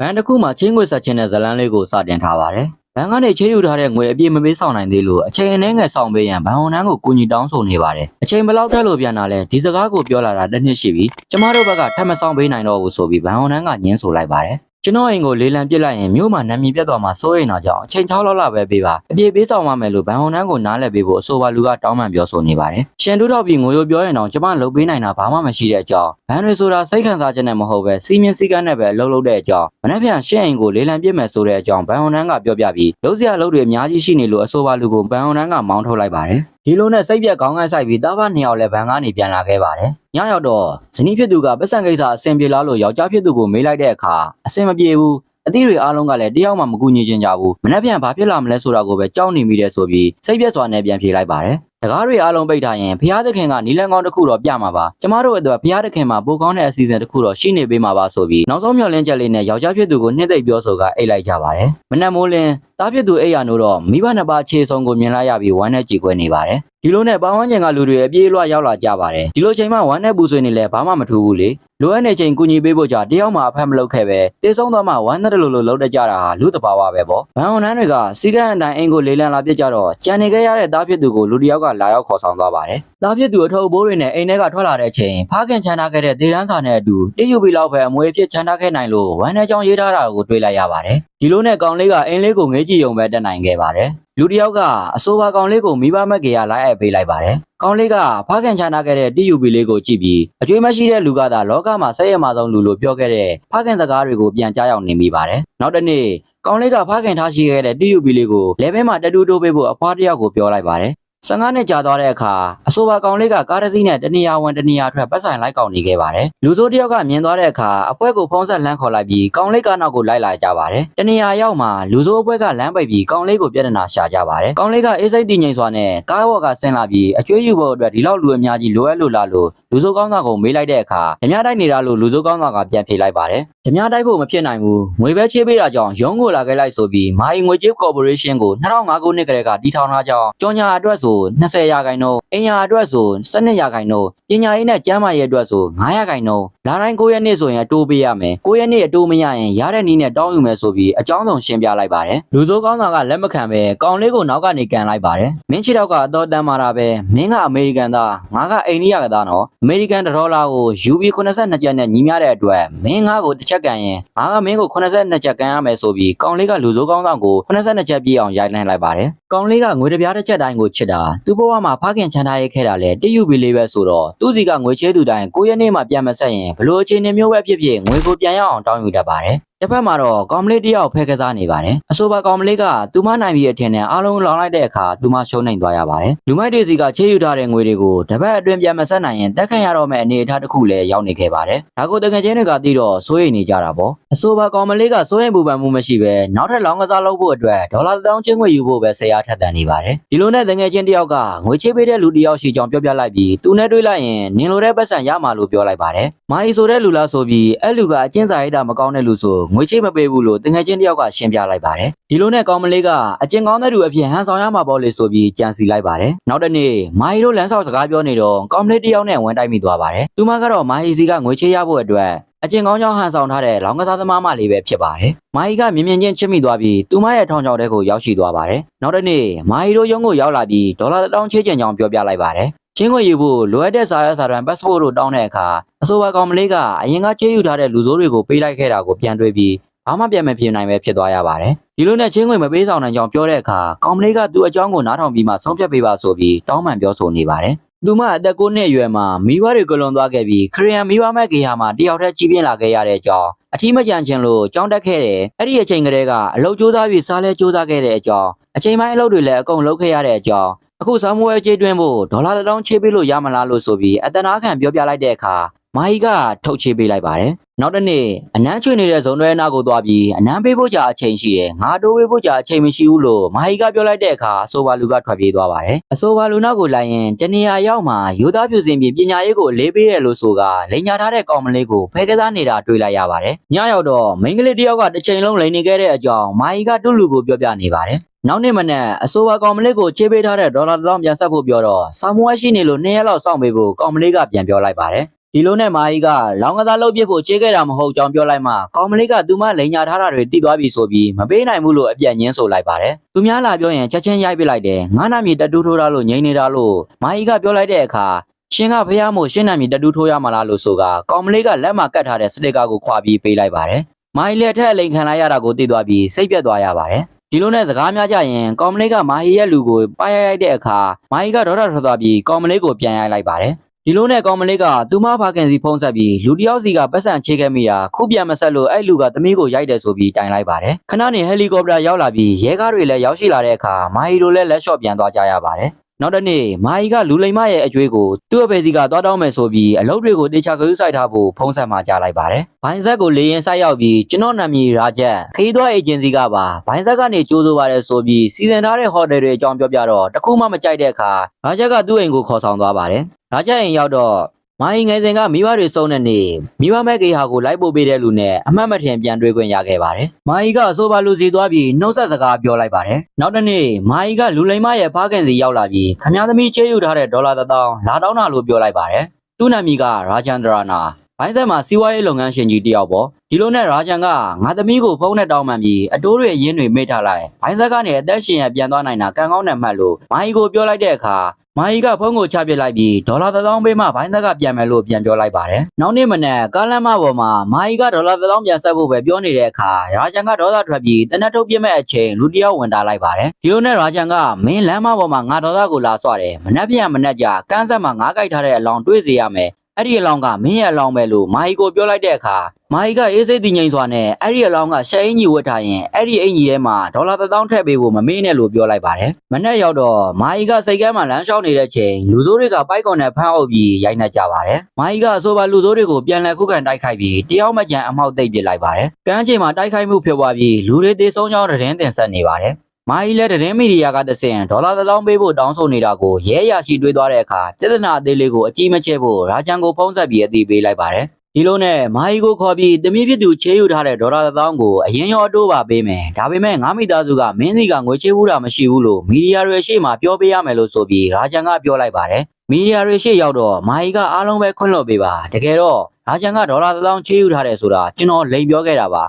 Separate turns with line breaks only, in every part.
ဘဏ်တစ်ခုမှာချင်းငွေဆက်ချင်းတဲ့ဇလန်းလေးကိုစတင်ထားပါတယ်ဘဏ်ကနေချေးယူထားတဲ့ငွေအပြည့်မပေးဆောင်နိုင်သေးလို့အချိန်အနည်းငယ်ဆောင်ပေးရန်ဘဏ်ဝန်ထမ်းကိုကူညီတောင်းဆိုနေပါတယ်အချိန်ဘယ်လောက်တက်လို့ပြန်လာလဲဒီစကားကိုပြောလာတာတစ်နှစ်ရှိပြီကျမတို့ဘက်ကထပ်မဆောင်ပေးနိုင်တော့ဘူးဆိုပြီးဘဏ်ဝန်ထမ်းကညင်းဆိုလိုက်ပါတယ် ကျွန်တော်အိမ်ကိုလေးလံပစ်လိုက်ရင်မြို့မှာနာမည်ပြတ်သွားမှာစိုးရိမ်တာကြောင့်အချိန်6လောက်လောက်ပဲပေးပါအပြည့်ပေးဆောင်ပါမယ်လို့ဘန်ဟွန်နန်းကိုနားလည်ပေးဖို့အဆိုပါလူကတောင်းပန်ပြောဆိုနေပါတယ်ရှန်တူးထောက်ပြီးငွေရိုပြောရင်တော့ကျမလုပ်ပေးနိုင်တာဘာမှမရှိတဲ့အကြောင်းဘန်တွေဆိုတာစိတ်ခံစားချက်နဲ့မဟုတ်ပဲစီမင်းစည်းကမ်းနဲ့ပဲလှုပ်လှုပ်တဲ့အကြောင်းမနေ့ပြန်ရှင့်အိမ်ကိုလေးလံပစ်မယ်ဆိုတဲ့အကြောင်းဘန်ဟွန်နန်းကပြောပြပြီးလုံးစရာလုပ်တွေအများကြီးရှိနေလို့အဆိုပါလူကိုဘန်ဟွန်နန်းကမောင်းထုတ်လိုက်ပါတယ် ဒီလိုနဲ့စိတ်ပြက်ခေါင်းကိုက်ဆိုင်ပြီးတားဖနှစ်ယောက်လည်းဘန်ကနေပြန်လာခဲ့ပါတယ်ညရောက်တော့ဇနီးဖြစ်သူကပတ်စံကိစ္စအဆင်ပြေလားလို့ယောက်ျားဖြစ်သူကိုမေးလိုက်တဲ့အခါအဆင်မပြေဘူးအသီးတွေအားလုံးကလည်းတယောက်မှမကူညီချင်ကြဘူးမနေ့ပြန်ဘာဖြစ်လာမလဲဆိုတာကိုပဲကြောက်နေမိတယ်ဆိုပြီးစိတ်ပြက်စွာနဲ့ပြန်ဖြေလိုက်ပါတယ် တကားတွေအားလုံးပိတ်ထားရင်ဖျားသခင်ကနီလန်ကောင်းတစ်ခုတော့ပြမှာပါကျမတို့အတွက်ဖျားသခင်မှာပိုကောင်းတဲ့အစီအစဉ်တစ်ခုတော့ရှိနေပေးမှာပါဆိုပြီးနောက်ဆုံးမျှော်လင့်ချက်လေးနဲ့ယောက်ျားဖြစ်သူကိုနှစ်သိမ့်ပြောဆိုကအိတ်လိုက်ကြပါတယ်မနက်မိုးလင်းတားဖြစ်သူအိတ်ရနိုးတော့မိဘနှစ်ပါးခြေဆုံးကိုမြင်လိုက်ရပြီးဝမ်းနဲ့ကြည်ခွဲနေပါတယ်ဒီလိုနဲ့ပဝန်းကျင်ကလူတွေအပြေးလွှတ်ရောက်လာကြပါတယ်ဒီလိုချိန်မှဝမ်းနဲ့ပူဆွေးနေလဲဘာမှမထူးဘူးလေလိုအပ်နေချိန်ကူညီပေးဖို့ကြတယောက်မှအဖက်မလုပ်ခဲ့ပဲတေဆုံးသွားမှဝမ်းနဲ့တလူလိုလုပ်တတ်ကြတာဟာလူတဘာဝပဲပေါ့ဘန်ဝန်ထမ်းတွေကစီကံအတိုင်းအင်ကိုလေးလံလာပြစ်ကြတော့ကြံနေခဲ့ရတဲ့တားဖြစ်သူကိုလူတစ်ယောက်ကလာရောက်ခေါ်ဆောင်သွားပါတယ်တားဖြစ်သူအထုပ်ဘိုးတွေနဲ့အိမ်ထဲကထွက်လာတဲ့ချိန်ဖားခင်ချမ်းသာခဲ့တဲ့ဒေရန်စာနဲ့အတူတည်ယူပြီးလောက်ပဲအမွေအဖြစ်ချမ်းသာခဲ့နိုင်လို့ဝမ်းနဲ့ကြောင်ရေးထားတာကိုတွေ့လိုက်ရပါတယ်ဒီလိုနဲ့ကောင်လေးကအိမ်လေးကိုငေးကြည့်ုံပဲတက်နိုင်ခဲ့ပါတယ်လူတစ်ယောက်ကအဆိုပါကောင်လေးကိုမိဘမက်ကေရလိုက်အပ်ပေးလိုက်ပါတယ်။ကောင်လေးကဖားခင်ချာနာခဲ့တဲ့ TUB လေးကိုကြည့်ပြီးအကျွေးမရှိတဲ့လူကသာလောကမှာဆက်ရမှာဆုံးလူလို့ပြောခဲ့တဲ့ဖားခင်စကားတွေကိုပြန်ကြားရောက်နေမိပါတယ်။နောက်တစ်နေ့ကောင်လေးကဖားခင်ထားရှိခဲ့တဲ့ TUB လေးကိုလဲဘဲမှာတတူတိုးပေးဖို့အဖွားတစ်ယောက်ကိုပြောလိုက်ပါတယ်။ 15နှစ်ကြာသွားတဲ့အခါအဆိုပါကောင်လေးကကားတစ်စီးနဲ့တနေရာဝင်တနေရာထွက်ပတ်ဆိုင်လိုက်ကောင်နေခဲ့ပါတယ်။လူစိုးတစ်ယောက်ကမြင်သွားတဲ့အခါအဖွဲကိုဖုံးဆက်လမ်းခေါ်လိုက်ပြီးကောင်လေးကနောက်ကိုလိုက်လာကြပါတယ်။တနေရာရောက်မှလူစိုးအဖွဲကလမ်းပိတ်ပြီးကောင်လေးကိုပြဿနာရှာကြပါတယ်။ကောင်လေးကအေးစိတ်တည်ငြိမ်စွာနဲ့ကားဘော်ကဆင်းလာပြီးအကျွေးယူဖို့အတွက်ဒီလောက်လူအများကြီးလိုအပ်လို့လားလို့ လူစိုးကောင်းဆောင်ကိုမေးလိုက်တဲ့အခါဓမြတိုက်နေတာလို့လူစိုးကောင်းဆောင်ကပြန်ဖြေလိုက်ပါတယ်။ဓမြတိုက်ဖို့မဖြစ်နိုင်ဘူး။ငွေပဲချေးပေးတာကြောင့်ရုံးကိုလာခဲ့လိုက်ဆိုပြီးမာယီငွေကြေးကော်ပိုရေးရှင်းကို2005ခုနှစ်ကတည်းကတည်ထောင်ထားကြောင်းကြော်ညာအတွက်ဆို20ရာခိုင်နှုန်းအင်ယာအတွက်ဆို12ရာခိုင်နှုန်းပညာရေးနဲ့ကျန်းမာရေးအတွက်ဆို9ရာခိုင်နှုန်းလာတိုင်း9ရက်နေ့ဆိုရင်အတိုးပေးရမယ်9ရက်နေ့အတိုးမရရင်ရတဲ့နည်းနဲ့တောင်းယူမယ်ဆိုပြီးအကြောင်းဆောင်ရှင်းပြလိုက်ပါတယ်လူစိုးကောင်းဆောင်ကလက်မခံပဲကောင်လေးကိုနောက်ကနေကန်လိုက်ပါတယ်မင်းချီတော့ကအတော်တန်မာတာပဲမင်းကအမေရိကန်သားငါကအိန္ဒိယကသားနော်အမေရိကန်ဒေါ်လာကို UB 82ကျပ်နဲ့ညီမျှတဲ့အတွက်မင်းငါကိုတစ်ချက်ကန်ရင်ငါကမင်းကို82ကျပ်ကန်ရမယ်ဆိုပြီးကောင်လေးကလူစိုးကောင်းဆောင်ကို82ကျပ်ပြည့်အောင်ရိုက်နှိုင်းလိုက်ပါတယ်ကောင်လေးကငွေတစ်ပြားတစ်ချက်တိုင်းကိုချစ်တာသူ့ဘဝမှာဖခင်ချမ်းသာရေးခဲ့တာလေတယူပြီးလေးပဲဆိုတော့သူ့စီကငွေချေးသူတိုင်းကိုရက်နေ့မှပြန်မဆက်ရင်ဘလို့အခြေအနေမျိုးပဲဖြစ်ဖြစ်ငွေကိုပြန်ရအောင်တောင်းယူတတ်ပါတယ်တစ်ဖက်မှာတော့ကောင်မလေးတယောက်ဖဲကစားနေပါတယ်အဆိုပါကောင်မလေးကသူမနိုင်ပြီးအထင်နဲ့အားလုံးလောင်လိုက်တဲ့အခါသူမရှုံးနိုင်သွားရပါတယ်လူမိုက်တွေစီကချေးယူထားတဲ့ငွေတွေကိုတစ်ပတ်အတွင်းပြန်မဆက်နိုင်ရင်တက်ခန့်ရတော့မယ့်အနေအထားတစ်ခုလည်းရောက်နေခဲ့ပါတယ်ဒါကိုတကယ်ချင်းတွေကသိတော့စိုးရိမ်နေကြတာပေါ့အဆိုပါကောင်မလေးကစိုးရိမ်ပူပန်မှုမရှိပဲနောက်ထပ်လောင်းကစားလုပ်ဖို့အတွက်ဒေါ်လာတစ်တောင်းချင်းငွေယူဖို့ပဲဆရာထက်တန်နေပါတယ်ဒီလိုနဲ့တကယ်ချင်းတယောက်ကငွေချေးပေးတဲ့လူတစ်ယောက်ရှိကြောင်းပြောပြလိုက်ပြီးသူနဲ့တွေ့လိုက်ရင်နင်လိုတဲ့ပတ်စံရမှာလို့ပြောလိုက်ပါတယ်မာအီဆိုတဲ့လူလားဆိုပြီးအဲ့လူကအချင်းစာရိတ်တာမကောင်းတဲ့လူဆိုငွေချေးမပေးဘူးလို့တကယ်ချင်းတယောက်ကရှင်းပြလိုက်ပါတယ်ဒီလိုနဲ့ကောင်မလေးကအချင်းကောင်းတဲ့လူအဖြစ်ဟန်ဆောင်ရမှာပေါ့လေဆိုပြီးကြံစီလိုက်ပါတယ်နောက်တစ်နေ့မာအီတို့လမ်းဆောက်စကားပြောနေတော့ကောင်မလေးတယောက်နဲ့ဝန်တိုက်မိသွားပါတယ်သူမကတော့မာအီစီကငွေချေးရဖို့အတွက်အကျင်ကောင်းကြောင်းဟန်ဆောင်ထားတဲ့လောင်ကစားသမားမလေးပဲဖြစ်ပါတယ်။မာကြီးကမြင်မြင်ချင်းချစ်မိသွားပြီးသူမရဲ့ထောင်ချောက်တဲ့ကိုရောက်ရှိသွားပါတယ်။နောက်တစ်နေ့မာကြီးတို့ရုံးကိုရောက်လာပြီးဒေါ်လာတောင်းချေးချင်ကြောင်းပြောပြလိုက်ပါတယ်။ ချင်းကိုယူဖို့လိုအပ်တဲ့စာရွက်စာတမ်း passport တို့တောင်းတဲ့အခါအဆိုပါကောင်မလေးကအရင်ကချေးယူထားတဲ့လူဆိုးတွေကိုပေးလိုက်ခဲ့တာကိုပြန်တွေးပြီးဘာမှပြန်မဖြစ်နိုင်ပဲဖြစ်သွားရပါတယ်။ဒီလိုနဲ့ချင်းခွင်မပေးဆောင်နိုင်ကြောင်းပြောတဲ့အခါကောင်မလေးကသူ့အကြောင်းကိုနားထောင်ပြီးမှဆုံးဖြတ်ပေးပါဆိုပြီးတောင်းပန်ပြောဆိုနေပါတယ်။သူမအသက်9နှစ်အရွယ်မှာမိဘတွေကလွန်သွားခဲ့ပြီးခရီးယန်မိဘမဲ့ကေဟာမှာတယောက်တည်းကြီးပြင်းလာခဲ့ရတဲ့အကြောင်းအထီးမကြံခြင်းလို့ကြောင်းတက်ခဲ့တယ်အဲ့ဒီအချိန်ကလေးကအလုပ်ကြိုးစားပြီးစားလဲကြိုးစားခဲ့တဲ့အကြောင်းအချိန်ပိုင်းအလုပ်တွေလည်းအကုန်လုပ်ခဲ့ရတဲ့အကြောင်း အခုဆောင်းမွေးကြေးတွင်းဖို့ဒေါ်လာတစ်တောင်းချေးပေးလို့ရမလားလို့ဆိုပြီးအတနာခံပြောပြလိုက်တဲ့အခါ မာဟီကထုတ်ချေးပေးလိုက်ပါတယ်နောက်တစ်နေ့အနမ်းချွေနေတဲ့ဇုံတွဲနာကိုသွားပြီးအနမ်းပေးဖို့ကြာအချိန်ရှိတယ်ငါတိုးပေးဖို့ကြာအချိန်မရှိဘူးလို့မာဟီကပြောလိုက်တဲ့အခါအဆိုပါလူကထွက်ပြေးသွားပါတယ်အဆိုပါလူနောက်ကိုလိုက်ရင်တနေရာရောက်မှရိုးသားပြူစင်ပြီးပညာရေးကိုလေးပေးရလို့ဆိုကလိန်ညာထားတဲ့ကောင်မလေးကိုဖဲကစားနေတာတွေ့လိုက်ရပါတယ်ညရောက်တော့မိန်းကလေးတယောက်ကတစ်ချိန်လုံးလိန်နေခဲ့တဲ့အကြောင်းမာဟီကတူလူကိုပြောပြနေပါတယ်နောက်နေ့မနက်အဆိုပါကောင်မလေးကိုချေးပေးထားတဲ့ဒေါ်လာတစ်လောင်းပြန်ဆက်ဖို့ပြောတော့ဆာမွေးရှိနေလို့နှစ်ရက်လောက်စောင့်ပေးဖို့ကောင်မလေးကပြန်ပြောလိုက်ပါတယ် ဒီလိုနဲ့မာကြီးကလောင်းကစားလုပ်ပြစ်ဖို့ချေးခဲ့တာမဟုတ်ကြောင်းပြောလိုက်မှကောင်မလေးကသူမလိန်ညာထားတာတွေတိသွားပြီဆိုပြီးမပေးနိုင်ဘူးလို့အပြတ်ညင်းဆိုလိုက်ပါတယ်သူများလာပြောရင်ချက်ချင်းရိုက်ပစ်လိုက်တယ်ငါးနာမည်တတူးထိုးတာလို့ငိမ့်နေတာလို့မာကြီးကပြောလိုက်တဲ့အခါရှင်ကဖះမို့ရှင်းနာမည်တတူးထိုးရမှာလားလို့ဆိုကကောင်မလေးကလက်မှာကတ်ထားတဲ့စတစ်ကာကိုခွာပြီးပေးလိုက်ပါတယ်မာကြီးလက်ထက်အလိန်ခံလိုက်ရတာကိုသိသွားပြီးစိတ်ပြတ်သွားရပါတယ်ဒီလိုနဲ့စကားများကြရင်ကောင်မလေးကမာဟီရဲ့လူကိုပါရရိုက်တဲ့အခါမာဟီကဒေါသထွက်သွားပြီးကောင်မလေးကိုပြန်ရိုက်လိုက်ပါတယ် ဒီလိုနဲ့ကောင်မလေးကသူမဖခင်စီဖုံးဆက်ပြီးလူတစ်ယောက်စီကပတ်စံချေခဲ့မိတာခုပြန်မဆက်လို့အဲ့လူကသမီးကိုရိုက်တယ်ဆိုပြီးတိုင်လိုက်ပါတယ်ခဏနေဟယ်လီကော်ပတာရောက်လာပြီးရဲကားတွေလည်းရောက်ရှိလာတဲ့အခါမာဟီတို့လည်းလက်လျှော့ပြန်သွားကြရပါတယ် နောက်တစ်နေ့မာဟီကလူလိမ္မရဲ့အကျွေးကိုသူ့အဖေစီကသွားတောင်းမယ်ဆိုပြီးအလုပ်တွေကိုတေချာကယူးဆိုင်ထားဖို့ဖုံးဆက်မှာကြားလိုက်ပါတယ်။ဘိုင်းဆက်ကိုလေရင်ဆိုင်ရောက်ပြီးကျွန်တော်နာမည်ရာချက်ခရီးသွားအေဂျင်စီကပါဘိုင်းဆက်ကနေကြိုးဆိုပါတယ်ဆိုပြီးစီစဉ်ထားတဲ့ဟိုတယ်တွေအကြောင်းပြောပြတော့တခုမှမကြိုက်တဲ့အခါရာချက်ကသူ့အိမ်ကိုခေါ်ဆောင်သွားပါတယ်။ရာချက်အိမ်ရောက်တော့ မိုင်းငယ်စဉ်ကမိဘတွေစုံတဲ့နေ့မိဘမဲ့ကေဟာကိုလိုက်ပို့ပေးတဲ့လူနဲ့အမှတ်မထင်ပြန်တွေ့ခွင့်ရခဲ့ပါတယ်။မိုင်းကအဆိုပါလူစီသွားပြီးနှုတ်ဆက်စကားပြောလိုက်ပါတယ်။နောက်တစ်နေ့မိုင်းကလူလိမ္မရဲ့ဖားခင်စီရောက်လာပြီးခမားသမီးချေးယူထားတဲ့ဒေါ်လာတစ်သောင်းလာတောင်းတာလို့ပြောလိုက်ပါတယ်။သူ့နာမည်ကရာဂျန်ဒရာနာဘိုင်းဆက်မှာစီးပွားရေးလုပ်ငန်းရှင်ကြီးတယောက်ပေါ့ဒီလိုနဲ့ရာဂျန်ကငါသမီးကိုဖုန်းနဲ့တောင်းပန်ပြီးအတိုးတွေအရင်တွေမေ့ထားလိုက်ဘိုင်းဆက်ကနေအသက်ရှင်ရပြန်သွားနိုင်တာကံကောင်းတဲ့မှတ်လို့မိုင်းကိုပြောလိုက်တဲ့အခါ မာကြီးကဖုန်းကိုချပစ်လိုက်ပြီးဒေါ်လာတစ်သောင်းပေးမှဘိုင်းသက်ကပြန်မယ်လို့ပြန်ပြောလိုက်ပါတယ်။နောက်နေ့မနက်ကားလမ်းမပေါ်မှာမာကြီးကဒေါ်လာတစ်သောင်းပြန်ဆက်ဖို့ပဲပြောနေတဲ့အခါရာဂျန်ကဒေါသထွက်ပြီးတနက်ထုတ်ပြစ်မဲ့အချိန်လူတစ်ယောက်ဝင်တာလိုက်ပါတယ်။ဒီလိုနဲ့ရာဂျန်ကမင်းလမ်းမပေါ်မှာငါဒေါသကိုလာဆွတယ်။မနက်ပြန်မနက်ကြကန်းဆက်မှာငါးကြိုက်ထားတဲ့အလောင်းတွေးစေရမယ်။ အဲ့ဒီအလောင်းကမင်းရဲ့အလောင်းပဲလို့မာကြီးကိုပြောလိုက်တဲ့အခါမာကြီးကအေးစိတ်တည်ငြိမ်စွာနဲ့အဲ့ဒီအလောင်းကရှယ်အင်ကြီးဝတ်ထားရင်အဲ့ဒီအင်ကြီးထဲမှာဒေါ်လာတစ်သောင်းထည့်ပေးဖို့မမေ့နဲ့လို့ပြောလိုက်ပါတယ်။မနေ့ရောက်တော့မာကြီးကစိတ်ကမ်းမှာလမ်းလျှောက်နေတဲ့ချိန်လူစိုးတွေကပိုက်ကွန်နဲ့ဖမ်းအုပ်ပြီးရိုက်နှက်ကြပါတယ်။မာကြီးကအဆိုပါလူစိုးတွေကိုပြန်လည်ခုခံတိုက်ခိုက်ပြီးတယောက်မကြံအမောက်သိပ်ပစ်လိုက်ပါတယ်။ကမ်းချိန်မှာတိုက်ခိုက်မှုဖြစ်ပွားပြီးလူတွေသေဆုံးကြောင်းသတင်းတင်ဆက်နေပါတယ်။ မာကြီးလည်းသတင်းမီဒီယာကတဆင်ဒေါ်လာတစ်သောင်းပေးဖို့တောင်းဆိုနေတာကိုရဲရရှိတွေးသွားတဲ့အခါပြဿနာအသေးလေးကိုအကြီးမချဲဖို့ရာချန်ကိုဖုံးဆက်ပြီးအသိပေးလိုက်ပါတယ်ဒီလိုနဲ့မာကြီးကိုခေါ်ပြီးတမီးဖြစ်သူချေးယူထားတဲ့ဒေါ်လာတစ်သောင်းကိုအရင်ရောအတိုးပါပေးမယ်ဒါပေမဲ့ငါမိသားစုကမင်းစီကငွေချေးဘူးတာမရှိဘူးလို့မီဒီယာတွေရှေ့မှာပြောပေးရမယ်လို့ဆိုပြီးရာချန်ကပြောလိုက်ပါတယ်မီဒီယာတွေရှေ့ရောက်တော့မာကြီးကအားလုံးပဲခွင့်လွှတ်ပေးပါတကယ်တော့ရာချန်ကဒေါ်လာတစ်သောင်းချေးယူထားတယ်ဆိုတာကျွန်တော်လိန်ပြောခဲ့တာပါ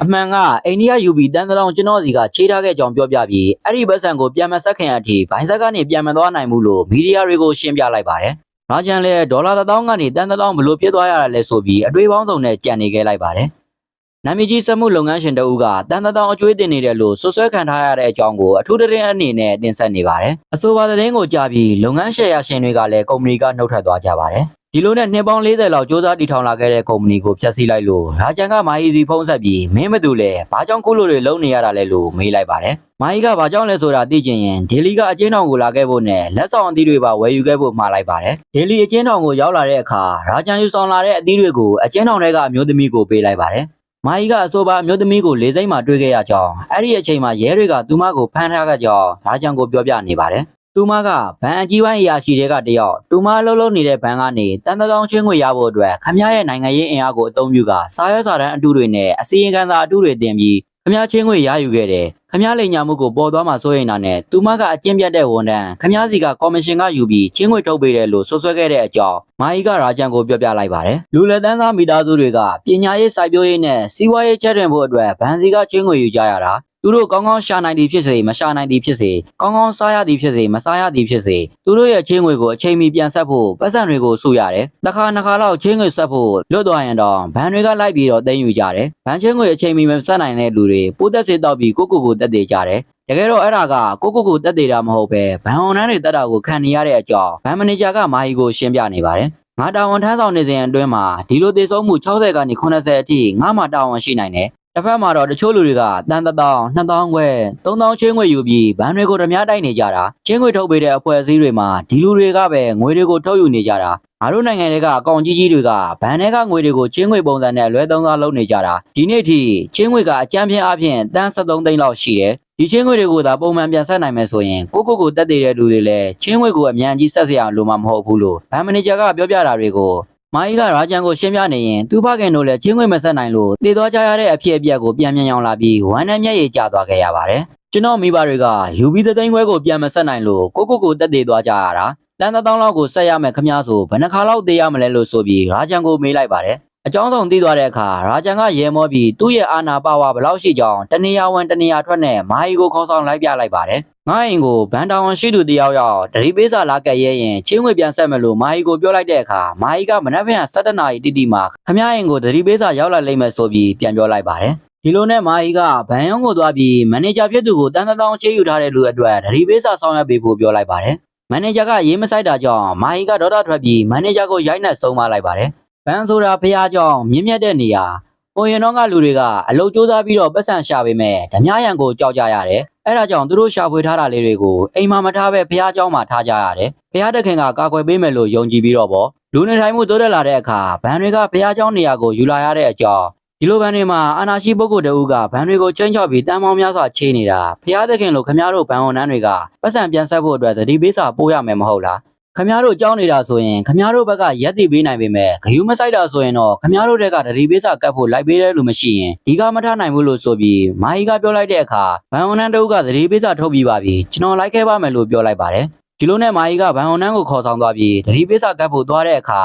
အမှန်ကအိန္ဒိယယူပြီးတန်းတောင်ကျွန်တော်စီကခြေထားခဲ့ကြောင်းပြောပြပြီးအဲ့ဒီဘက်ဆန်ကိုပြန်မဆက်ခင်အထိဘိုင်းဆက်ကနေပြန်မသွားနိုင်ဘူးလို့မီဒီယာတွေကိုရှင်းပြလိုက်ပါတယ်။ရာဂျန်လည်းဒေါ်လာတစ်သောင်းကနေတန်းတစ်သောင်းဘလို့ပြစ်သွားရတာလဲဆိုပြီးအတွေးပေါင်းစုံနဲ့ကြံနေခဲ့လိုက်ပါတယ်။နာမည်ကြီးစက်မှုလုပ်ငန်းရှင်တဦးကတန်းတစ်သောင်းအကျွေးတင်နေတယ်လို့ဆွဆွဲခံထားရတဲ့အကြောင်းကိုအထူးသတင်းအနေနဲ့တင်ဆက်နေပါတယ်။အဆိုပါသတင်းကိုကြားပြီးလုပ်ငန်းရှယ်ယာရှင်တွေကလည်းကုမ္ပဏီကနှုတ်ထွက်သွားကြပါတယ်။ ဒီလိုနဲ့နှစ်ပေါင်း40လောက်စ조사တည်ထောင်လာခဲ့တဲ့ကုမ္ပဏီကိုဖျက်ဆီးလိုက်လို့ရာဂျန်ကမာဟီစီဖုံးဆက်ပြီးမင်းမသူလဲဘာကြောင့်ခုလိုတွေလုံနေရတာလဲလို့မေးလိုက်ပါတယ်မာဟီကဘာကြောင့်လဲဆိုတာသိချင်ရင်ဒေလီကအချင်းတော်ကိုလာခဲ့ဖို့နဲ့လက်ဆောင်အသီးတွေပါဝယ်ယူခဲ့ဖို့မှာလိုက်ပါတယ်ဒေလီအချင်းတော်ကိုရောက်လာတဲ့အခါရာဂျန်ယူဆောင်လာတဲ့အသီးတွေကိုအချင်းတော်တွေကအမျိုးသမီးကိုပေးလိုက်ပါတယ်မာဟီကအဆိုပါအမျိုးသမီးကိုလေစိမ့်မှာတွေ့ခဲ့ရကြောင်းအဲ့ဒီအချိန်မှာရဲတွေကသူမကိုဖမ်းထားခဲ့ကြောင်းရာဂျန်ကိုပြောပြနေပါတယ် သူမကဘဏ်အကြီးပိုင်းအရာရှိတွေကတယောက်သူမလှုပ်လှုပ်နေတဲ့ဘဏ်ကနေတန်တသောင်းချင်းငွေရဖို့အတွက်ခမရရဲ့နိုင်ငံရေးအင်အားကိုအသုံးပြုကစားရွက်စာတမ်းအတုတွေနဲ့အစီရင်ခံစာအတုတွေတင်ပြီးခမရချင်းငွေရယူခဲ့တယ်ခမရလိန်ညာမှုကိုပေါ်သွားမှစိုးရိမ်တာနဲ့သူမကအကျင့်ပြတ်တဲ့ဝန်ထမ်းခမရစီကကော်မရှင်ကယူပြီးချင်းငွေထုတ်ပေးတယ်လို့ဆွဆွဲခဲ့တဲ့အကြောင်းမာဟီကရာဂျန်ကိုပြောပြလိုက်ပါတယ်လူလက်တန်းသားမိသားစုတွေကပညာရေးစိုက်ပျိုးရေးနဲ့စီးပွားရေးချက်တွင်ဖို့အတွက်ဘဏ်စီကချင်းငွေယူကြရတာ သူတို့ကောင်းကောင်းရှာနိုင်သည်ဖြစ်စေမရှာနိုင်သည်ဖြစ်စေကောင်းကောင်းစားရသည်ဖြစ်စေမစားရသည်ဖြစ်စေသူတို့ရဲ့ချင်းငွေကိုအချိန်မီပြန်ဆက်ဖို့ပတ်စံတွေကိုစုရတယ်။တစ်ခါနှစ်ခါလောက်ချင်းငွေဆက်ဖို့လွတ်သွားရင်တော့ဘဏ်တွေကလိုက်ပြီးတော့သိမ်းယူကြတယ်။ဘဏ်ချင်းငွေအချိန်မီမဆက်နိုင်တဲ့လူတွေပိုးသက်စေတောက်ပြီးကိုကိုကိုတက်သေးကြတယ်။တကယ်တော့အဲ့ဒါကကိုကိုကိုတက်သေးတာမဟုတ်ပဲဘဏ်ဝန်ထမ်းတွေတက်တာကိုခံနေရတဲ့အကြောင်းဘဏ်မန်နေဂျာကမာဟီကိုရှင်းပြနေပါတယ်။ငါတာဝန်ထမ်းဆောင်နေစဉ်အတွင်းမှာဒီလိုသေဆုံးမှု60ကနေ80အထိငါမှတာဝန်ရှိနိုင်တယ် တစ်ဖက်မှာတော့တချို့လူတွေကတန်တတောင်းနှစ်တောင်းခွဲသုံးတောင်းချင်းငွေယူပြီးဘဏ်တွေကိုဓမြတိုက်နေကြတာချင်းငွေထုတ်ပေးတဲ့အဖွဲ့အစည်းတွေမှာဒီလူတွေကပဲငွေတွေကိုထုတ်ယူနေကြတာငါတို့နိုင်ငံတွေကအကောင့်ကြီးကြီးတွေကဘဏ်တွေကငွေတွေကိုချင်းငွေပုံစံနဲ့လွဲသုံးစားလုပ်နေကြတာဒီနေ့ထိချင်းငွေကအကြမ်းဖျင်းအပြင်တန်း73သိန်းလောက်ရှိတယ်ဒီချင်းငွေတွေကိုသာပုံမှန်ပြန်ဆက်နိုင်မယ်ဆိုရင်ကိုကိုကိုတက်တည်တဲ့လူတွေလည်းချင်းငွေကိုအမြန်ကြီးဆက်စရာလိုမှာမဟုတ်ဘူးလို့ဘဏ်မန်နေဂျာကပြောပြတာတွေကို မာကြီးကရာဂျန်ကိုရှင်းပြနေရင်သူ့ဖခင်တို့လည်းချင်းငွေမဆက်နိုင်လို့တည်သွားကြရတဲ့အဖြစ်အပျက်ကိုပြန်မြန်အောင်လာပြီးဝမ်းနဲ့မျက်ရည်ကျသွားခဲ့ရပါတယ်ကျွန်တော်မိဘတွေကယူပြီးသသိန်းခွဲကိုပြန်မဆက်နိုင်လို့ကိုကိုကိုတက်တည်သွားကြရတာတန်တစ်သောင်းလောက်ကိုဆက်ရမယ်ခမည်းဆိုဘယ်နှခါလောက်သေးရမလဲလို့ဆိုပြီးရာဂျန်ကိုမေးလိုက်ပါတယ် အကြောင်းဆောင်သိသွားတဲ့အခါရာဂျန်ကရဲမောပြီးသူ့ရဲ့အာနာပါဝါဘယ်လောက်ရှိကြောင်းတနေရာဝင်တနေရာထွက်နဲ့မာဟီကိုခေါ်ဆောင်လိုက်ပြလိုက်ပါတယ်ငါအိမ်ကိုဘန်တာဝန်ရှိသူတယောက်ယောက်တတိပေးစာလာကက်ရဲရင်ချင်းငွေပြန်ဆက်မယ်လို့မာဟီကိုပြောလိုက်တဲ့အခါမာဟီကမနက်ဖြန်7နာရီတိတိမှာခမည်းအိမ်ကိုတတိပေးစာရောက်လာလိမ့်မယ်ဆိုပြီးပြန်ပြောလိုက်ပါတယ်ဒီလိုနဲ့မာဟီကဘန်ယုံကိုသွားပြီးမန်နေဂျာဖြစ်သူကိုတန်းတန်းတောင်းချေးယူထားတဲ့လူအတွက်တတိပေးစာဆောင်ရွက်ပေးဖို့ပြောလိုက်ပါတယ်မန်နေဂျာကရေးမဆိုင်တာကြောင့်မာဟီကဒေါသထွက်ပြီးမန်နေဂျာကိုရိုက်နှက်ဆုံးမလိုက်ပါတယ် ဘန်ဆိုတာဖះကြောင့်မြင့်မြတ်တဲ့နေရာ ပုံရင်တော့ကလူတွေကအလုတ်စူးစမ်းပြီးတော့ပတ်စံရှာပေးမယ်ဓမြရံကိုကြောက်ကြရတယ်အဲ့ဒါကြောင့်သူတို့ရှာဖွေထားတာလေးတွေကိုအိမ်မှာမထားပဲဖះเจ้าမှာထားကြရတယ်ဖះတခင်ကကာကွယ်ပေးမယ်လို့ယုံကြည်ပြီးတော့ပေါ့လူနေထိုင်မှုတိုးတက်လာတဲ့အခါဘန်တွေကဖះเจ้าနေရာကိုယူလာရတဲ့အကြောင်းဒီလိုဘန်တွေမှာအာနာရှိပုဂ္ဂိုလ်တအုပ်ကဘန်တွေကိုချင်းချောက်ပြီးတန်ပေါင်းများစွာချေးနေတာဖះတခင်လိုခမည်းတော်ဘန်ဝန်ထမ်းတွေကပတ်စံပြန်ဆက်ဖို့အတွက်သတိပေးစာပို့ရမယ်မဟုတ်လား ခမည်းတော်ကြောင်းနေတာဆိုရင်ခမည်းတော်ဘက်ကရက်တည်ပေးနိုင်ပေမဲ့ဂယုမဆိုင်တာဆိုရင်တော့ခမည်းတော်တဲ့ကတတိပေးစာကတ်ဖို့လိုက်ပေးတဲ့လူမရှိရင်ဒီကမထနိုင်ဘူးလို့ဆိုပြီးမာဟီကပြောလိုက်တဲ့အခါဘန်ဝန်နန်းတို့ကတတိပေးစာထုတ်ပြီးပါပြီကျွန်တော်လိုက်ခဲ့ပါမယ်လို့ပြောလိုက်ပါတယ်ဒီလိုနဲ့မာဟီကဘန်ဝန်နန်းကိုခေါ်ဆောင်သွားပြီးတတိပေးစာကတ်ဖို့သွားတဲ့အခါ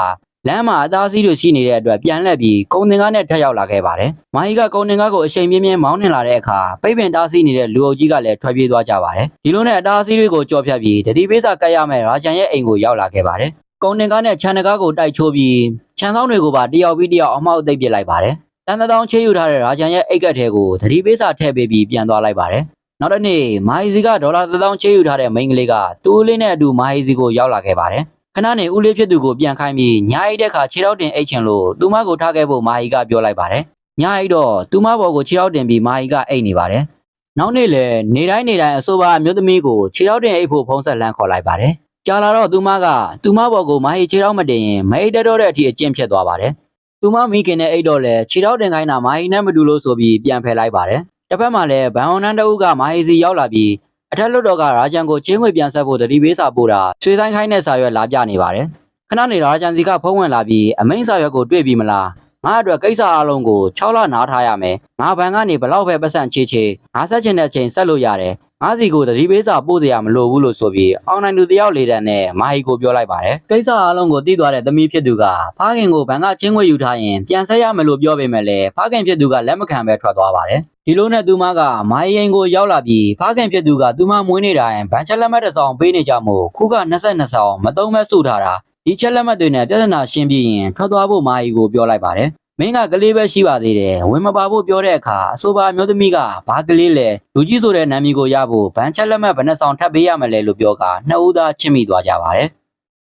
လမ်းမှာအသားစီးတို့ရှိနေတဲ့အတွက်ပြန်လှည့်ပြီးကုန်းတင်ကားနဲ့ထပ်ရောက်လာခဲ့ပါတယ်။မာဟီကကုန်းတင်ကားကိုအချိန်ပြင်းပြင်းမောင်းနှင်လာတဲ့အခါပိတ်ပင်တားဆီးနေတဲ့လူအုပ်ကြီးကလည်းထွက်ပြေးသွားကြပါတယ်။ဒီလိုနဲ့အသားစီးတွေကိုကြော်ဖြတ်ပြီးတတိပေးစာကတ်ရမယ်ရာဂျန်ရဲ့အိမ်ကိုရောက်လာခဲ့ပါတယ်။ကုန်းတင်ကားနဲ့ခြံတကားကိုတိုက်ချိုးပြီးခြံဆောင်တွေကိုပါတယောက်ပြီးတယောက်အမောက်သိပ်ပစ်လိုက်ပါတယ်။တန်တတောင်းချေးယူထားတဲ့ရာဂျန်ရဲ့အိတ်ကက်ထဲကိုတတိပေးစာထည့်ပေးပြီးပြန်သွားလိုက်ပါတယ်။နောက်တစ်နေ့မာဟီစီကဒေါ်လာ1000ချေးယူထားတဲ့မိန်းကလေးကတူးလေးနဲ့အတူမာဟီစီကိုရောက်လာခဲ့ပါတယ်။ ခဏနေဦးလေးဖြစ်သူကိုပြန်ခိုင်းပြီးညာအိတ်တဲ့ခါခြေထောက်တင်အိတ်ချင်လို့သူမကိုထားခဲ့ဖို့မာဟီကပြောလိုက်ပါတယ်။ညာအိတ်တော့သူမဘော်ကိုခြေထောက်တင်ပြီးမာဟီကအိတ်နေပါတယ်။နောက်နေ့လည်းနေတိုင်းနေတိုင်းအဆိုပါအမျိုးသမီးကိုခြေထောက်တင်အိတ်ဖို့ဖုံးဆက်လန်းခေါ်လိုက်ပါတယ်။ကြာလာတော့သူမကသူမဘော်ကိုမာဟီခြေထောက်မတင်ရင်မအိတ်တတော့တဲ့အထိအကျင့်ဖြစ်သွားပါတယ်။သူမမိခင်နဲ့အိတ်တော့လဲခြေထောက်တင်ခိုင်းတာမာဟီနဲ့မတူလို့ဆိုပြီးပြန်ဖယ်လိုက်ပါတယ်။တစ်ဖက်မှာလည်းဘန်ဟွန်နန်တအုပ်ကမာဟီစီရောက်လာပြီး အထက်လွတ်တော်ကရာဂျန်ကိုချင်းငွေပြန်ဆက်ဖို့တတိပေးစာပို့တာဆွေဆိုင်ခိုင်းတဲ့စာရွက်လာပြနေပါတယ်ခဏနေရာဂျန်စီကဖုံးဝင်လာပြီးအမိန်စာရွက်ကိုတွေ့ပြီးမလားငါအတွက်ကိစ္စအလုံးကို6လနားထားရမယ်ငါဘန်ကနေဘလောက်ပဲပတ်စံချေချေငါဆက်ချင်တဲ့ချိန်ဆက်လို့ရတယ် ငါစီကိုတတိပေးစာပို့စရာမလိုဘူးလို့ဆိုပြီးအောင်နိုင်သူတယောက်လေတန်းနဲ့မာဟီကိုပြောလိုက်ပါတယ်ကိစ္စအလုံးကိုသိသွားတဲ့သမီးဖြစ်သူကဖခင်ကိုဘန်ကချင်းငွေယူထားရင်ပြန်ဆက်ရမယ်လို့ပြောပေမဲ့လည်းဖခင်ဖြစ်သူကလက်မခံပဲထွက်သွားပါတယ်ဒီလိုနဲ့သူမကမိုင်းရင်ကိုရောက်လာပြီးဖခင်ဖြစ်သူကသူမမွေးနေတာရင်ဗန်ချက်လက်မှတ်တစ်စောင်ပေးနေကြမို့ခုက22ဆောင်မသုံးမဲ့စုထားတာဒီချက်လက်မှတ်တွေနဲ့ပြဿနာရှင်းပြီးရင်ထွက်သွားဖို့မာဟီကိုပြောလိုက်ပါတယ် မင်းကကလေးပဲရှိပါသေးတယ်ဝင်မပါဖို့ပြောတဲ့အခါအဆိုပါအမျိုးသမီးကဘာကလေးလဲလူကြီးဆိုတဲ့နာမည်ကိုရဖို့ဗန်ချက်လက်မှတ်ဘယ်နှဆောင်ထပ်ပေးရမလဲလို့ပြောကနှစ်ဦးသားချစ်မိသွားကြပါတယ်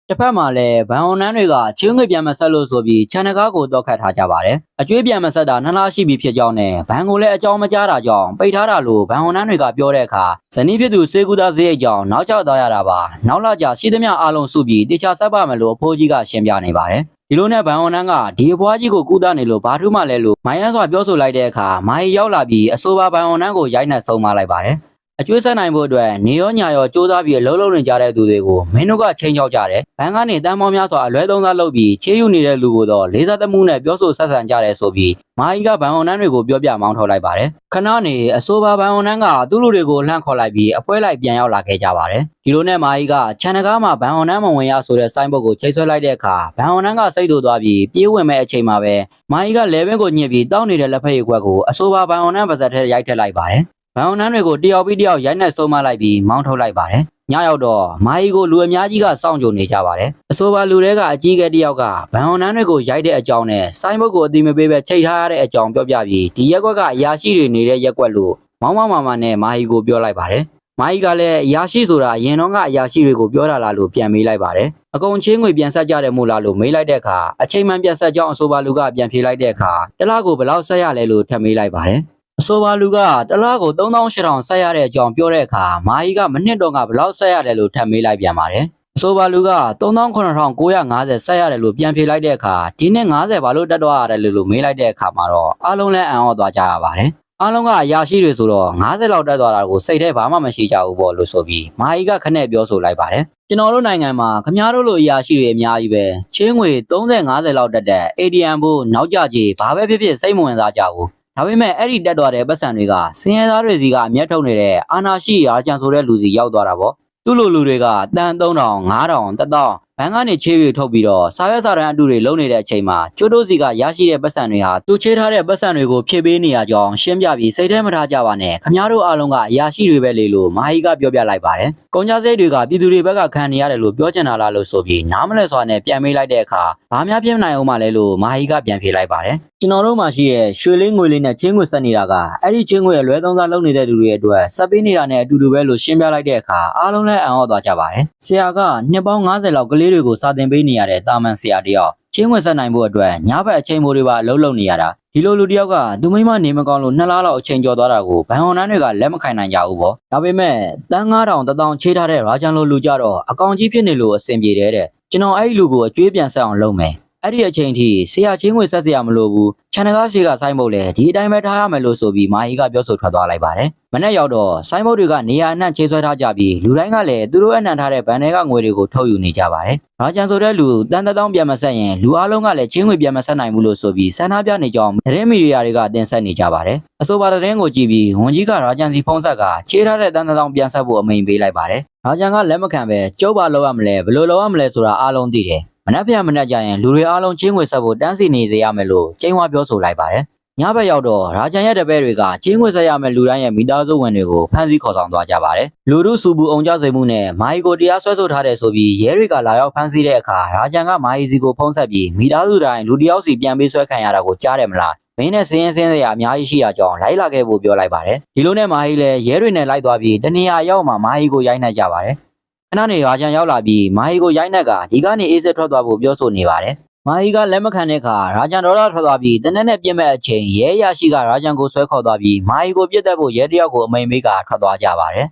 တစ်ဖက်မှာလည်းဗန်ဟွန်နန်းတွေကချင်းငွေပြန်မဆက်လို့ဆိုပြီးခြံနဂါကိုတော့ခတ်ထားကြပါတယ်။အကျွေးပြန်မဆက်တာနှစ်လရှိပြီဖြစ်ကြောင်းနဲ့ဗန်ကိုလည်းအကြောင်းမကြားတာကြောင့်ပိတ်ထားတာလို့ဗန်ဟွန်နန်းတွေကပြောတဲ့အခါဇနီးဖြစ်သူစေကူသားစရိတ်ကြောင့်နောက်ကျသွားရတာပါ။နောက်လာကြရှိသမျှအားလုံးစုပြီးတေချာဆက်ပါမယ်လို့အဖိုးကြီးကရှင်းပြနေပါတယ်။ဒီလိုနဲ့ဗန်ဟွန်နန်းကဒီအဖွားကြီးကိုကူးသားနေလို့ဘာထူးမှလဲလို့မိုင်းရန်စွာပြောဆိုလိုက်တဲ့အခါမိုင်းရောက်လာပြီးအဆိုပါဗန်ဟွန်နန်းကိုရိုက်နှက်ဆုံးမလိုက်ပါတယ်။ အကျွေးဆက်နိုင်ဖို့အတွက်နေရောညာရောစူးစမ်းပြီးအလုံးလုံးနေကြတဲ့သူတွေကိုမင်းတို့ကချိန်ချောက်ကြတယ်။ဘန်ကနေတန်းပေါင်းများစွာအလွဲသုံးစားလုပ်ပြီးချေးယူနေတဲ့လူကိုတော့လေးစားသမှုနဲ့ပြောဆိုဆက်ဆံကြတယ်ဆိုပြီးမာဟီကဘန်ဟွန်နန်းတွေကိုပြောပြမောင်းထုတ်လိုက်ပါတယ်။ခဏနေအဆိုပါဘန်ဟွန်နန်းကသူ့လူတွေကိုလှမ်းခေါ်လိုက်ပြီးအပွဲလိုက်ပြန်ရောက်လာခဲ့ကြပါတယ်။ဒီလိုနဲ့မာဟီကခြံတကားမှာဘန်ဟွန်နန်းမဝင်ရဆိုတဲ့ဆိုင်းဘုတ်ကိုချိတ်ဆွဲလိုက်တဲ့အခါဘန်ဟွန်နန်းကစိတ်တူသွားပြီးပြေးဝင်မဲ့အချိန်မှာပဲမာဟီကလဲဘင်းကိုညှစ်ပြီးတောင်းနေတဲ့လက်ဖက်ရည်ခွက်ကိုအဆိုပါဘန်ဟွန်နန်းပါဇက်ထဲရိုက်ထည့်လိုက်ပါတယ်။ ဘန်အောင်နန်းတွေကိုတယောက်ပြီးတယောက်ရိုက်နှက်ဆုံးမလိုက်ပြီးမောင်းထုတ်လိုက်ပါတယ်။ညရောက်တော့မာယီကိုလူအများကြီးကစောင့်ကြိုနေကြပါတယ်။အဆိုပါလူတွေကအကြီးအကဲတယောက်ကဘန်အောင်နန်းတွေကိုရိုက်တဲ့အကြောင်းနဲ့ဆိုင်းဘုတ်ကိုအတိမပေးပဲချိတ်ထားရတဲ့အကြောင်းပြောပြပြီးဒီရက်ကွက်ကအရာရှိတွေနေတဲ့ရက်ကွက်လို့မောင်းမောင်းမာမာနဲ့မာယီကိုပြောလိုက်ပါတယ်။မာယီကလည်းအရာရှိဆိုတာအရင်တော့ကအရာရှိတွေကိုပြောတာလားလို့ပြန်မေးလိုက်ပါတယ်။အကုန်ချင်းငွေပြန်ဆက်ကြတယ်မို့လားလို့မေးလိုက်တဲ့အခါအချိန်မှန်ပြန်ဆက်ကြောင်းအဆိုပါလူကပြန်ဖြေလိုက်တဲ့အခါတလားကိုဘယ်လောက်ဆက်ရလဲလို့ထပ်မေးလိုက်ပါတယ်။ အဆိုပါလူကတလားကို3800ဆက်ရတဲ့အကြောင်းပြောတဲ့အခါမာကြီးကမနှစ်တော့ကဘယ်လောက်ဆက်ရတယ်လို့ထပ်မေးလိုက်ပြန်ပါတယ်။အဆိုပါလူက3950ဆက်ရတယ်လို့ပြန်ဖြေလိုက်တဲ့အခါဒီနှစ်90ဘာလို့တက်တော့ရတယ်လို့လို့မေးလိုက်တဲ့အခါမှာတော့အားလုံးလည်းအံ့ဩသွားကြရပါတယ်။အားလုံးကအရာရှိတွေဆိုတော့90လောက်တက်သွားတာကိုစိတ်ထဲဘာမှမရှိကြဘူးပေါ့လို့ဆိုပြီးမာကြီးကခနဲ့ပြောဆိုလိုက်ပါတယ်။ကျွန်တော်တို့နိုင်ငံမှာခမားတို့လိုအရာရှိတွေအများကြီးပဲချင်းငွေ30 50လောက်တက်တဲ့ ATM ဘို့နောက်ကြကြီးဘာပဲဖြစ်ဖြစ်စိတ်မဝင်စားကြဘူး။ ဒါပေမဲ့အဲ့ဒီတက်သွားတဲ့ပတ်စံတွေကစင်ရသားတွေစီကအမျက်ထုတ်နေတဲ့အာနာရှိရာကြံဆိုတဲ့လူစီရောက်သွားတာပေါ့သူ့လိုလူတွေကတန်3000 5000 1000 ဘန်းကနေချေးရထုတ်ပြီးတော့စာရွက်စာတမ်းအတူတွေလုံနေတဲ့အချိန်မှာကျိုးတို့စီကရရှိတဲ့ပတ်စံတွေဟာသူချေးထားတဲ့ပတ်စံတွေကိုဖြည့်ပေးနေရကြောင်းရှင်းပြပြီးစိတ်ထဲမထားကြပါနဲ့ခမားတို့အားလုံးကအရာရှိတွေပဲလေလို့မာဟီကပြောပြလိုက်ပါတယ်။ကုန်ကြစိတ်တွေကပြည်သူတွေဘက်ကခံနေရတယ်လို့ပြောချင်တာလားလို့ဆိုပြီးနားမလဲစွာနဲ့ပြန်မေးလိုက်တဲ့အခါဘာများဖြစ်နိုင်အောင်မလဲလို့မာဟီကပြန်ဖြေလိုက်ပါတယ်။ကျွန်တော်တို့မှာရှိတဲ့ရွှေလေးငွေလေးနဲ့ချင်းငွေဆက်နေတာကအဲ့ဒီချင်းငွေရဲ့လွဲသုံးစားလုပ်နေတဲ့လူတွေအတွက်ဆက်ပေးနေတာနဲ့အတူတူပဲလို့ရှင်းပြလိုက်တဲ့အခါအားလုံးလည်းအံ့ဩသွားကြပါတယ်။ဆရာကနှစ်ပေါင်း90လောက်ကလေးတွေကိုစာသင်ပေးနေရတဲ့တာမန်ဆရာတယောက်ချင်းဝင်ဆက်နိုင်ဖို့အတွက်ညဘက်အချိန်မိုးတွေပါအလုပ်လုပ်နေရတာဒီလိုလူတယောက်ကသူမိမနေမကောင်းလို့နှစ်လလောက်အချိန်ကျော်သွားတာကိုဘန်ဟွန်နန်းတွေကလက်မခံနိုင်ကြဘူးပေါ့ဒါပေမဲ့တန်း9000တထောင်ချေးထားတဲ့ရာဂျန်လိုလူကြတော့အကောင်ကြီးဖြစ်နေလို့အဆင်ပြေတယ်တဲ့ကျွန်တော်အဲ့ဒီလူကိုအကျွေးပြန်ဆက်အောင်လုပ်မယ် အဲ့ဒီအချိန်ထိဆရာချင်းဝင်ဆက်စရာမလိုဘူးခြံတကားရှိကဆိုင်းဘုတ်လဲဒီအတိုင်းပဲထားရမယ်လို့ဆိုပြီးမာဟီကပြောဆိုထွက်သွားလိုက်ပါတယ်မနေ့ရောက်တော့ဆိုင်းဘုတ်တွေကနေရာအနှံ့ချေဆွဲထားကြပြီးလူတိုင်းကလည်းသူတို့အနှံ့ထားတဲ့ဗန်တွေကငွေတွေကိုထုတ်ယူနေကြပါတယ်ရာဂျန်ဆိုတဲ့လူတန်တထောင်ပြန်မဆက်ရင်လူအလုံးကလည်းချင်းငွေပြန်မဆက်နိုင်ဘူးလို့ဆိုပြီးစန္ဒပြနေကြောင်းသတင်းမီဒီယာတွေကတင်ဆက်နေကြပါတယ်အဆိုပါသတင်းကိုကြည့်ပြီးဝန်ကြီးကရာဂျန်စီဖုံးဆက်ကချေးထားတဲ့တန်တထောင်ပြန်ဆက်ဖို့အမိန့်ပေးလိုက်ပါတယ်ရာဂျန်ကလက်မခံပဲကျုပ်ပါလောက်ရမလဲဘယ်လိုလောက်ရမလဲဆိုတာအားလုံးသိတယ် မနက်ဖြန်မနက်ကျရင်လူတွေအားလုံးချင်းငွေဆက်ဖို့တန်းစီနေစေရမယ်လို့ကျင်းဝါပြောဆိုလိုက်ပါတယ်။ညဘက်ရောက်တော့ရာဂျန်ရဲ့တပည့်တွေကချင်းငွေဆက်ရမယ်လူတိုင်းရဲ့မိသားစုဝင်တွေကိုဖမ်းဆီးခေါ်ဆောင်သွားကြပါတယ်။လူတို့စုပူအောင်ကြစိတ်မှုနဲ့မာဟီကိုတရားစွဲဆိုထားတယ်ဆိုပြီးရဲတွေကလာရောက်ဖမ်းဆီးတဲ့အခါရာဂျန်ကမာဟီစီကိုဖုံးဆက်ပြီးမိသားစုတိုင်းလူတစ်ယောက်စီပြန်ပေးဆွဲခံရတာကိုကြားတယ်မလား။မင်းနဲ့စင်းရင်စင်းစရာအများကြီးရှိရကြောင်းလိုက်လာခဲ့ဖို့ပြောလိုက်ပါတယ်။ဒီလိုနဲ့မာဟီလည်းရဲတွေနဲ့လိုက်သွားပြီးတနေရာရောက်မှမာဟီကိုရိုက်နှက်ကြပါတယ်။ ခဏနေရာချန်ရောက်လာပြီးမာဟီကိုရိုက်နှက်ကဒီကနေအေးစစ်ထွက်သွားဖို့ပြောဆိုနေပါတယ်။မာဟီကလက်မခံတဲ့အခါရာချန်ဒေါ်လာထွက်သွားပြီးတနက်နဲ့ပြစ်မဲ့အချိန်ရဲရရှိကရာချန်ကိုဆွဲခေါ်သွားပြီးမာဟီကိုပြစ်တက်ဖို့ရဲတယောက်ကိုအမိန်ပေးကထွက်သွားကြပါတယ်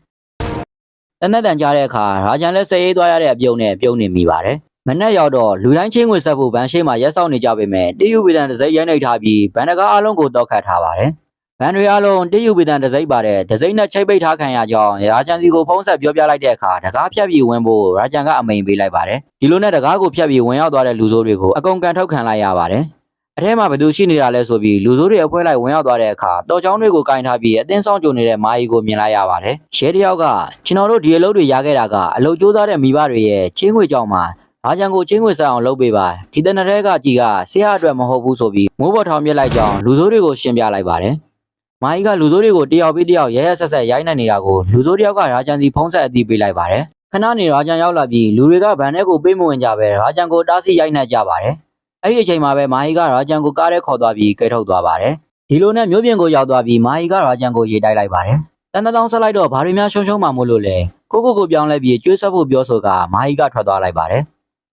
။တနက်တန်ကြားတဲ့အခါရာချန်လည်းစရေးသွားရတဲ့အပြုံနဲ့ပြုံးနေမိပါတယ်။မနေ့ရောက်တော့လူတိုင်းချင်းငွေဆက်ဖို့ဗန်ရှိမှာရက်စောင့်နေကြပေမဲ့တယူဝေဒန်တစ်စိမ့်ရိုက်နှိပ်ထားပြီးဗန်တကားအလုံးကိုတောက်ခတ်ထားပါတယ်။ ဗန်တွေအားလုံးတရုတ်ပြည်တန်ဒစိမ့်ပါတယ်ဒစိမ့်နဲ့ချိတ်ပိတ်ထားခံရကြောင်းရာချန်စီကိုဖုံးဆက်ပြောပြလိုက်တဲ့အခါတကားဖြတ်ပြီးဝင်ဖို့ရာချန်ကအမိန်ပေးလိုက်ပါတယ်ဒီလိုနဲ့တကားကိုဖြတ်ပြီးဝင်ရောက်သွားတဲ့လူဆိုးတွေကိုအကုန်ကန်ထုတ်ခံလိုက်ရပါတယ်အထဲမှာဘယ်သူရှိနေတာလဲဆိုပြီးလူဆိုးတွေအဖွဲလိုက်ဝင်ရောက်သွားတဲ့အခါတော်ချောင်းတွေကိုကင်ထားပြီးအသင်းဆောင်ကြုံနေတဲ့မာယီကိုမြင်လိုက်ရပါတယ်ရဲတယောက်ကကျွန်တော်တို့ဒီအလုပ်တွေရခဲ့တာကအလုပ်ကြိုးစားတဲ့မိဘတွေရဲ့ချင်းငွေကြောင့်မှာဘာကြံကိုချင်းငွေဆက်အောင်လုပ်ပေးပါဒီတနက်တည်းကကြီးကဆရာအတွက်မဟုတ်ဘူးဆိုပြီးမိုးပေါ်ထောင်ပြစ်လိုက်ကြောင်းလူဆိုးတွေကိုရှင်းပြလိုက်ပါတယ် မာကြီးကလူဆိုးတွေကိုတယောက်ပြီးတယောက်ရဲရဲဆက်ဆက်ရိုက်နှက်နေတာကိုလူဆိုးတယောက်ကရာဂျန်စီဖုံးဆက်အသိပေးလိုက်ပါတယ်ခဏနေရာဂျန်ရောက်လာပြီးလူတွေကဗန်ထဲကိုပေးမဝင်ကြပဲရာဂျန်ကိုတားဆီးရိုက်နှက်ကြပါတယ်အဲ့ဒီအချိန်မှာပဲမာကြီးကရာဂျန်ကိုကားထဲခေါ်သွားပြီးကဲထုတ်သွားပါတယ်ဒီလိုနဲ့မြို့ပြင်ကိုရောက်သွားပြီးမာကြီးကရာဂျန်ကိုရေတိုက်လိုက်ပါတယ်တန်တတောင်ဆက်လိုက်တော့ဘာတွေများရှုံရှုံမှမို့လို့လဲကိုကိုကိုပြောင်းလဲပြီးကျွေးဆက်ဖို့ပြောဆိုကမာကြီးကထွက်သွားလိုက်ပါတယ်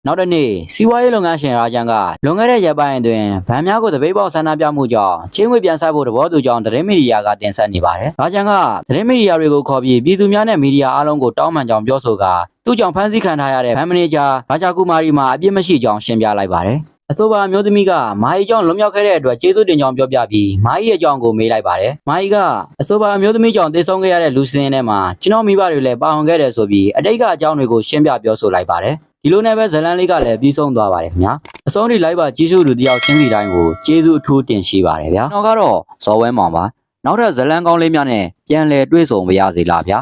နောက်တစ်နေ့စီးပွားရေးလုပ်ငန်းရှင်ရာဂျန်ကလွန်ခဲ့တဲ့ရက်ပိုင်းအတွင်းဗန်များကိုတပိတ်ပေါက်ဆန္ဒပြမှုကြောင့်ချင်းငွေပြန်ဆက်ဖို့တဘောသူကြောင့်သတင်းမီဒီယာကတင်ဆက်နေပါတယ်။ရာဂျန်ကသတင်းမီဒီယာတွေကိုခေါ်ပြီးပြည်သူများနဲ့မီဒီယာအားလုံးကိုတောင်းပန်ကြောင်းပြောဆိုကသူ့ကြောင့်ဖမ်းဆီးခံထားရတဲ့ဗန်မန်နေဂျာရာဂျာကူမာရီမှာအပြစ်မရှိကြောင်းရှင်းပြလိုက်ပါတယ်။အဆိုပါအမျိုးသမီးကမာအီကြောင့်လွန်မြောက်ခဲ့တဲ့အတွက်ကျေးဇူးတင်ကြောင်းပြောပြပြီးမာအီရဲ့အကြောင်းကိုမေးလိုက်ပါတယ်။မာအီကအဆိုပါအမျိုးသမီးကြောင့်တည်ဆုံခဲ့ရတဲ့လူစင်းထဲမှာကျွန်တော်မိဘတွေလည်းပါဝင်ခဲ့တယ်ဆိုပြီးအတိတ်ကအကြောင်းတွေကိုရှင်းပြပြောဆိုလိုက်ပါတယ်။ ဒီလိုနဲ့ပဲဇလန်လေးကလည်းပြီးဆုံးသွားပါတယ်ခင်ဗျာအဆုံးထိ live ပါကြီးစုလူတယောက်ချင်းစီတိုင်းကိုကျေးဇူးအထူးတင်ရှိပါတယ်ဗျာကျွန်တော်ကတော့ဇော်ဝဲမောင်ပါနောက်ထပ်ဇလန်ကောင်းလေးများနဲ့ပြန်လည်တွေ့ဆုံပါရစေလားဗျာ